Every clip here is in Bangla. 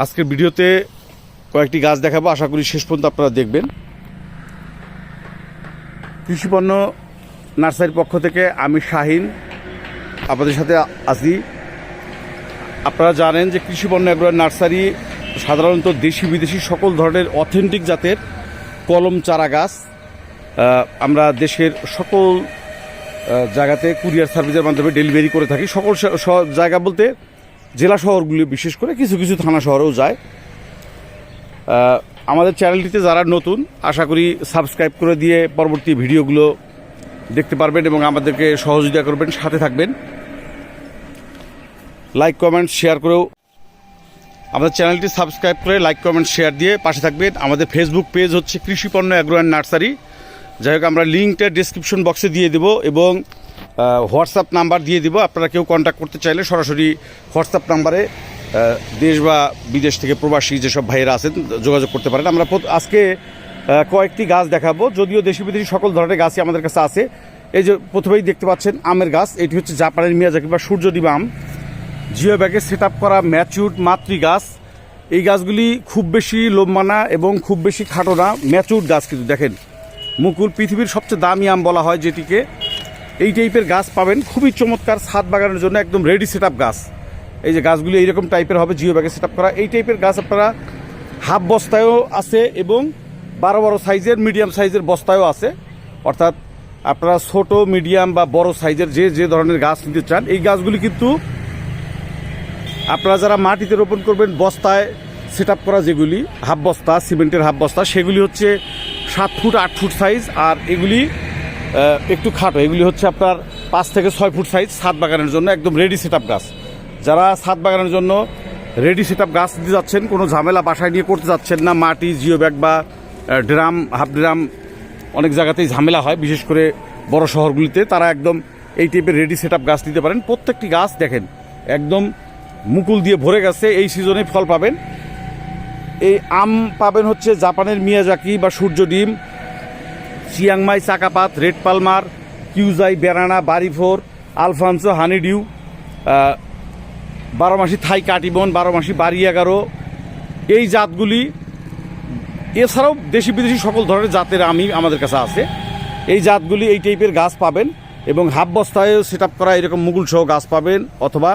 আজকের ভিডিওতে কয়েকটি গাছ দেখাবো, আশা করি শেষ পর্যন্ত আপনারা দেখবেন। কৃষিপণ্য নার্সারির পক্ষ থেকে আমি শাহিন, আপনাদের সাথে আছি। আপনারা জানেন যে কৃষিপণ্য এগ্রো নার্সারি সাধারণত দেশি বিদেশি সকল ধরনের অথেন্টিক জাতের কলম চারা গাছ। আমরা দেশের সকল জায়গাতে কুরিয়ার সার্ভিসের মাধ্যমে ডেলিভারি করে থাকি। সকল জায়গা বলতে জেলা শহরগুলি বিশেষ করে কিছু কিছু থানা শহরেও যায়। আমাদের চ্যানেলটিতে যারা নতুন, আশা করি সাবস্ক্রাইব করে দিয়ে পরবর্তী ভিডিওগুলো দেখতে পারবেন এবং আমাদেরকে সহযোগিতা করবেন, সাথে থাকবেন। লাইক কমেন্ট শেয়ার করেও আমাদের চ্যানেলটি সাবস্ক্রাইব করে লাইক কমেন্ট শেয়ার দিয়ে পাশে থাকবেন। আমাদের ফেসবুক পেজ হচ্ছে কৃষিপণ্য অ্যাগ্রো অ্যান্ড নার্সারি যাই হোক, আমরা লিঙ্কটা ডিসক্রিপশন বক্সে দিয়ে দেবো এবং হোয়াটসঅ্যাপ নাম্বার দিয়ে দিব। আপনারা কেউ কন্ট্যাক্ট করতে চাইলে সরাসরি হোয়াটসঅ্যাপ নাম্বারে দেশ বা বিদেশ থেকে প্রবাসী যেসব ভাইয়েরা আছেন, যোগাযোগ করতে পারেন। আমরা আজকে কয়েকটি গাছ দেখাবো। যদিও দেশি বিদেশি সকল ধরনের গাছই আমাদের কাছে আছে। এই যে প্রথমেই দেখতে পাচ্ছেন আমের গাছ, এটি হচ্ছে জাপানের মিয়াজাকি বা সূর্যডিবা আম। জিও ব্যাগে সেট করা ম্যাচুড মাতৃ গাছ। এই গাছগুলি খুব বেশি লোমমানা এবং খুব বেশি খাটো না ম্যাচুড গাছ কিন্তু। দেখেন, মুকুল পৃথিবীর সবচেয়ে দামি আম বলা হয় যেটিকে। এই টাইপের গাছ পাবেন। খুবই চমৎকার ছাদ বাগানের জন্য একদম রেডি সেট গাছ। এই যে গাছগুলি এইরকম টাইপের হবে জিও ব্যাগে সেট করা। এই টাইপের গাছ আপনারা হাফ বস্তায়ও আছে এবং বারো বড় সাইজের মিডিয়াম সাইজের বস্তায়ও আছে। অর্থাৎ আপনারা ছোট মিডিয়াম বা বড় সাইজের যে যে ধরনের গাছ নিতে চান, এই গাছগুলি কিন্তু আপনারা যারা মাটিতে রোপণ করবেন, বস্তায় সেট করা যেগুলি হাফ বস্তা, সিমেন্টের হাফ বস্তা, সেগুলি হচ্ছে সাত ফুট, আট ফুট সাইজ আর এগুলি একটু খাটো। এগুলি হচ্ছে আপনার পাঁচ থেকে ছয় ফুট সাইজ ছাদ বাগানের জন্য একদম রেডি সেট গাছ। যারা ছাদ বাগানের জন্য রেডি সেট গাছ দিতে যাচ্ছেন, কোনো ঝামেলা বাসায় নিয়ে করতে যাচ্ছেন না, মাটি জিও ব্যাগ বা ড্রাম, হাফ ড্রাম, অনেক জায়গাতেই ঝামেলা হয়, বিশেষ করে বড় শহরগুলিতে। তারা একদম এই টাইপের রেডি সেট গাছ দিতে পারেন। প্রত্যেকটি গাছ দেখেন, একদম মুকুল দিয়ে ভরে গেছে, এই সিজনে ফল পাবেন। এই আম পাবেন হচ্ছে জাপানের মিয়াজাকি বা সূর্য ডিম Chiang Mai Chakapat red Palmer কিউজাই বেরানা বারিফোর আলফান্সো হানিডিউ আহ, বারো মাসি থাই কাটিবন বারো মাসি বাড়ি এগারো। এই জাতগুলি এছাড়াও দেশি বিদেশি সকল ধরনের জাতের আমি আমাদের কাছে আছে। এই জাতগুলি এই টাইপের গাছ পাবেন এবং হাফ বস্তায় সেট আপ করা এরকম মুগুল সহ গাছ পাবেন অথবা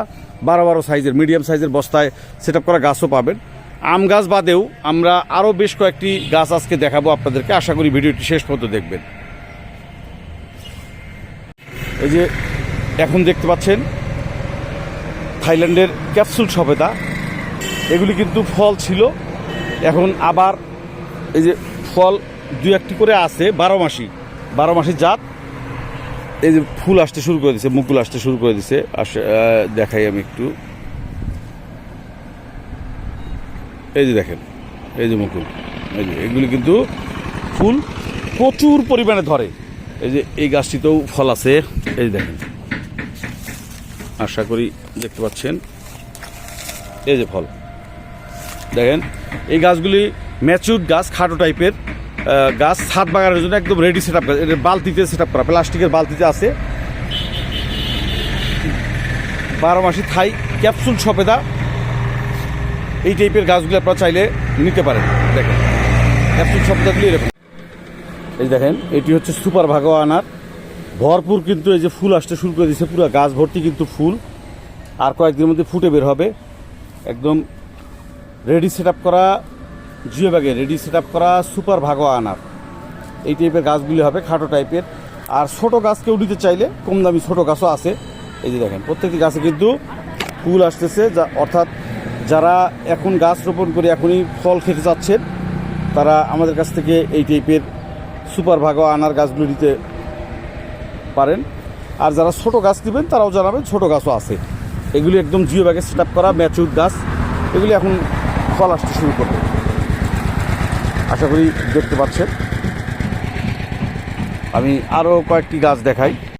বারো বারো সাইজের মিডিয়াম সাইজের বস্তায় সেট আপ করা গাছও পাবেন। আম গাছ বাদেও আমরা আরও বেশ কয়েকটি গাছ আজকে দেখাবো আপনাদেরকে। আশা করি ভিডিওটি শেষ পর্যন্ত দেখবেন। এই যে এখন দেখতে পাচ্ছেন, থাইল্যান্ডের ক্যাপসুল সবেদা এগুলি কিন্তু ফল ছিল। এখন আবার এই যে ফল দু একটি করে আছে, বারো মাসি। বারো মাসি জাত। এই যে ফুল আসতে শুরু করে দিছে, মুকুল আসতে শুরু করে দিছে। আসে দেখাই আমি একটু। এই যে দেখেন, এই যে মুকুল, এই যে, এগুলি কিন্তু ফুল প্রচুর পরিমাণে ধরে। এই যে এই গাছটিতেও ফল আছে, এই যে দেখেন। আশা করি দেখতে পাচ্ছেন, এই যে ফল। দেখেন, এই গাছগুলি ম্যাচুর গাছ, খাটো টাইপের গাছ ছাদ বাগানের জন্য একদম রেডি সেট আপ বালতিতে সেট আপ করা, প্লাস্টিকের বালতিতে আছে। বারো মাসি থাই ক্যাপসুল সপেদা এই টাইপের গাছগুলি আপনারা চাইলে নিতে পারেন। দেখেন ক্যাপসুল সপেদাগুলি এরকম। এই দেখেন, এটি হচ্ছে সুপার ভাগো আনার ভরপুর কিন্তু এই যে ফুল আসতে শুরু করে দিয়েছে পুরো গাছ ভর্তি কিন্তু ফুল। আর কয়েকদিনের মধ্যে ফুটে বের হবে। একদম রেডি সেট করা জিও ব্যাগে রেডি সেট করা সুপার ভাগো আনার এই টাইপের গাছগুলি হবে, খাটো টাইপের আর ছোট গাছ কেউ নিতে চাইলে, কম দামি ছোট গাছও আছে। এই যে দেখেন, প্রত্যেকটি গাছে কিন্তু ফুল আসতেছে, যা অর্থাৎ যারা এখন গাছ রোপণ করে এখনই ফল খেতে চাচ্ছেন তারা আমাদের কাছ থেকে এই টাইপের সুপার ভাগো আনার গাছগুলো নিতে পারেন। আর যারা ছোট গাছ নেবেন, তারাও জানাবেন ছোট গাছও আছে। এগুলি একদম জিও ব্যাগে সেট আপ করা ম্যাচুর গাছ। এগুলি এখন ফল আসতে শুরু করবে। আশা করি দেখতে পাচ্ছেন। আমি আরও কয়েকটি গাছ দেখাই।